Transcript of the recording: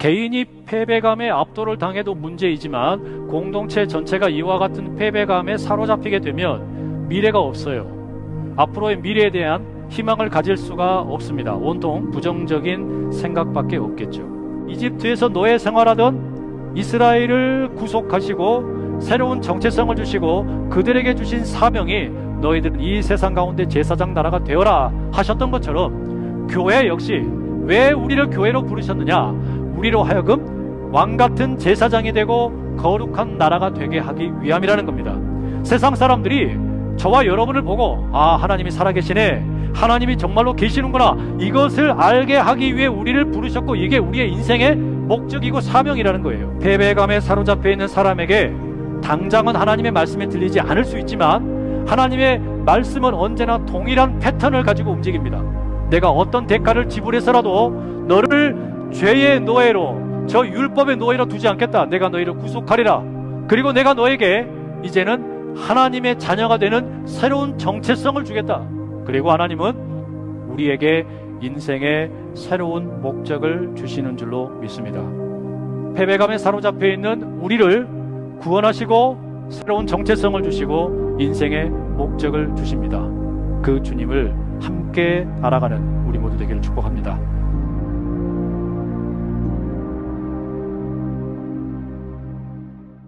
개인이 패배감에 압도를 당해도 문제이지만 공동체 전체가 이와 같은 패배감에 사로잡히게 되면 미래가 없어요. 앞으로의 미래에 대한 희망을 가질 수가 없습니다. 온통 부정적인 생각밖에 없겠죠. 이집트에서 노예 생활하던 이스라엘을 구속하시고 새로운 정체성을 주시고 그들에게 주신 사명이 너희들은 이 세상 가운데 제사장 나라가 되어라 하셨던 것처럼 교회 역시 왜 우리를 교회로 부르셨느냐? 우리로 하여금 왕 같은 제사장이 되고 거룩한 나라가 되게 하기 위함이라는 겁니다. 세상 사람들이 저와 여러분을 보고 아 하나님이 살아계시네. 하나님이 정말로 계시는구나. 이것을 알게 하기 위해 우리를 부르셨고 이게 우리의 인생의 목적이고 사명이라는 거예요. 패배감에 사로잡혀 있는 사람에게 당장은 하나님의 말씀에 들리지 않을 수 있지만 하나님의 말씀은 언제나 동일한 패턴을 가지고 움직입니다. 내가 어떤 대가를 지불해서라도 너를 죄의 노예로 저 율법의 노예로 두지 않겠다 내가 너희를 구속하리라 그리고 내가 너에게 이제는 하나님의 자녀가 되는 새로운 정체성을 주겠다. 그리고 하나님은 우리에게 인생의 새로운 목적을 주시는 줄로 믿습니다. 패배감에 사로잡혀 있는 우리를 구원하시고 새로운 정체성을 주시고 인생의 목적을 주십니다. 그 주님을 함께 알아가는 우리 모두 되기를 축복합니다.